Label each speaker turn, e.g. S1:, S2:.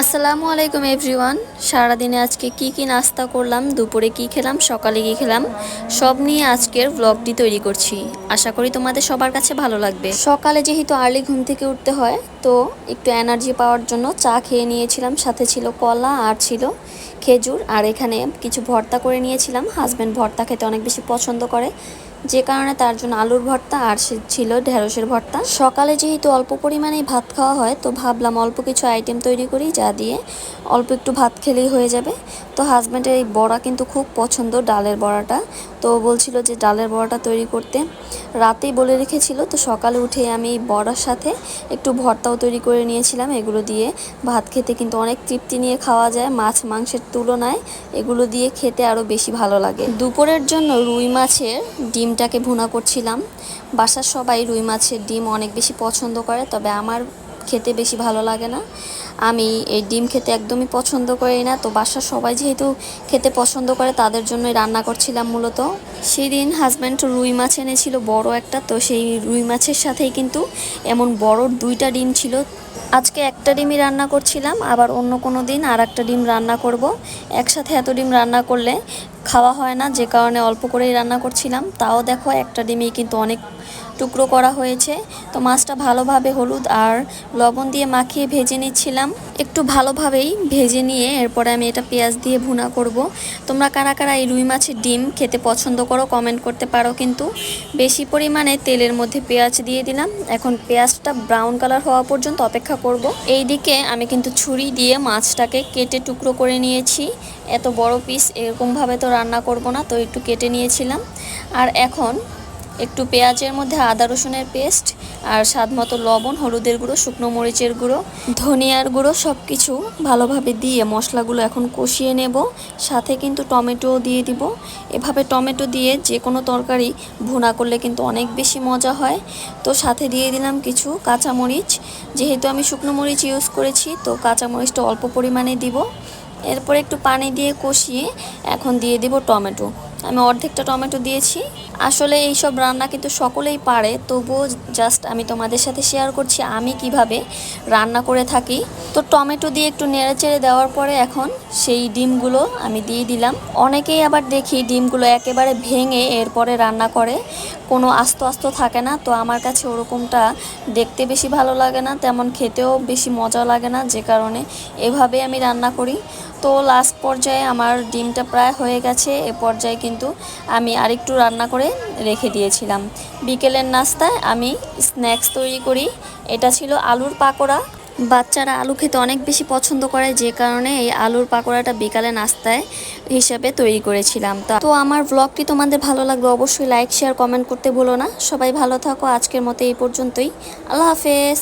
S1: আসসালামু আলাইকুম এভরিওয়ান। সারাদিনে আজকে কি কি নাস্তা করলাম, দুপুরে কি খেলাম, সকালে কি খেলাম, সব নিয়ে আজকের ব্লগটি তৈরি করছি। আশা করি তোমাদের সবার কাছে ভালো লাগবে। সকালে যেহেতু আর্লি ঘুম থেকে উঠতে হয়, তো একটু এনার্জি পাওয়ার জন্য চা খেয়ে নিয়েছিলাম, সাথে ছিল কলা আর ছিল খেজুর। আর এখানে কিছু ভর্তা করে নিয়েছিলাম। হাজব্যান্ড ভর্তা খেতে অনেক বেশি পছন্দ করে। যে কারণে তার জন্য আলুর ভর্তা আর ছিল ঢেঁড়সের ভর্তা। সকালে যেহেতু অল্প পরিমাণেই ভাত খাওয়া হয়, তো ভাবলাম অল্প কিছু আইটেম তৈরি করি, যা দিয়ে অল্প একটু ভাত খেলেই হয়ে যাবে। তো হাজব্যান্ডের এই বড়া কিন্তু খুব পছন্দ, ডালের বড়াটা। তো বলছিল যে ডালের বড়াটা তৈরি করতে। রাতেই বলে রেখেছিল, তো সকালে উঠে আমি বড়ার সাথে একটু ভর্তাও তৈরি করে নিয়েছিলাম। এগুলো দিয়ে ভাত খেতে কিন্তু অনেক তৃপ্তি নিয়ে খাওয়া যায়। মাছ মাংসের তুলনায় এগুলো দিয়ে খেতে আরও বেশি ভালো লাগে। দুপুরের জন্য রুই মাছের ডিমটাকে ভুনা করছিলাম। বাসার সবাই রুই মাছের ডিম অনেক বেশি পছন্দ করে, তবে আমার খেতে বেশি ভালো লাগে না। আমি এই ডিম খেতে একদমই পছন্দ করি না। তো বাসার সবাই যেহেতু খেতে পছন্দ করে, তাদের জন্যই রান্না করছিলাম মূলত। সেদিন হাজব্যান্ড রুই মাছ এনেছিল বড় একটা, তো সেই রুই মাছের সাথেই কিন্তু এমন বড় দুইটা ডিম ছিল। আজকে একটা ডিমই রান্না করছিলাম, আবার অন্য কোনো দিন আর একটা ডিম রান্না করব। একসাথে এত ডিম রান্না করলে খাওয়া হয় না, যে কারণে অল্প করেই রান্না করছিলাম। তাও দেখো একটা ডিমেই কিন্তু অনেক টুকরো করা হয়েছে। তো মাছটা ভালোভাবে হলুদ আর লবণ দিয়ে মাখিয়ে ভেজে নিচ্ছিলাম। একটু ভালোভাবেই ভেজে নিয়ে এরপরে আমি এটা পেঁয়াজ দিয়ে ভুনা করব। তোমরা কারা কারা এই রুই মাছের ডিম খেতে পছন্দ করো কমেন্ট করতে পারো কিন্তু। বেশি পরিমাণে তেলের মধ্যে পেঁয়াজ দিয়ে দিলাম। এখন পেঁয়াজটা ব্রাউন কালার হওয়া পর্যন্ত অপেক্ষা করব। এই দিকে আমি কিন্তু ছুরি দিয়ে মাছটাকে কেটে টুকরো করে নিয়েছি। এত বড় পিস এরকমভাবে তো রান্না করব না, তো একটু কেটে নিয়েছিলাম। আর এখন একটু পেঁয়াজের মধ্যে আদা রসুনের পেস্ট আর স্বাদ মতো লবণ, হলুদের গুঁড়ো, শুকনো মরিচের গুঁড়ো, ধনিয়ার গুঁড়ো সব কিছু ভালোভাবে দিয়ে মশলাগুলো এখন কষিয়ে নেব। সাথে কিন্তু টমেটোও দিয়ে দিব। এভাবে টমেটো দিয়ে যে কোনো তরকারি ভুনা করলে কিন্তু অনেক বেশি মজা হয়। তো সাথে দিয়ে দিলাম কিছু কাঁচামরিচ। যেহেতু আমি শুকনো মরিচ ইউজ করেছি, তো কাঁচামরিচটা অল্প পরিমাণে দিব। এরপর একটু পানি দিয়ে কষিয়ে এখন দিয়ে দিব টমেটো। আমি অর্ধেকটা টমেটো দিয়েছি। আসলে এই সব রান্না কিন্তু সকলেই পারে, তবুও জাস্ট আমি তোমাদের সাথে শেয়ার করছি আমি কীভাবে রান্না করে থাকি। তো টমেটো দিয়ে একটু নেড়ে চেড়ে দেওয়ার পরে এখন সেই ডিমগুলো আমি দিয়ে দিলাম। অনেকেই আবার দেখি ডিমগুলো একেবারে ভেঙে এরপরে রান্না করে, কোনো আস্ত আস্ত থাকে না। তো আমার কাছে ওরকমটা দেখতে বেশি ভালো লাগে না, তেমন খেতেও বেশি মজা লাগে না, যে কারণে এভাবে আমি রান্না করি। তো লাস্ট পর্যায়ে আমার ডিমটা প্রায় হয়ে গেছে। এ পর্যায়ে কিন্তু আমি আরেকটু রান্না করে রেখে দিয়েছিলাম। বিকেলের নাস্তায় আমি স্ন্যাক্স তৈরি করি। এটা ছিল আলুর পাকোড়া। বাচ্চারা আলু খেতে অনেক বেশি পছন্দ করে, যে কারণে এই আলুর পাকোড়াটা বিকালে নাস্তায় হিসেবে তৈরি করেছিলাম। তা আমার ব্লগটি তোমাদের ভালো লাগবে অবশ্যই লাইক শেয়ার কমেন্ট করতে ভুলো না। সবাই ভালো থাকো। আজকের মতো এই পর্যন্তই। আল্লাহ হাফেজ।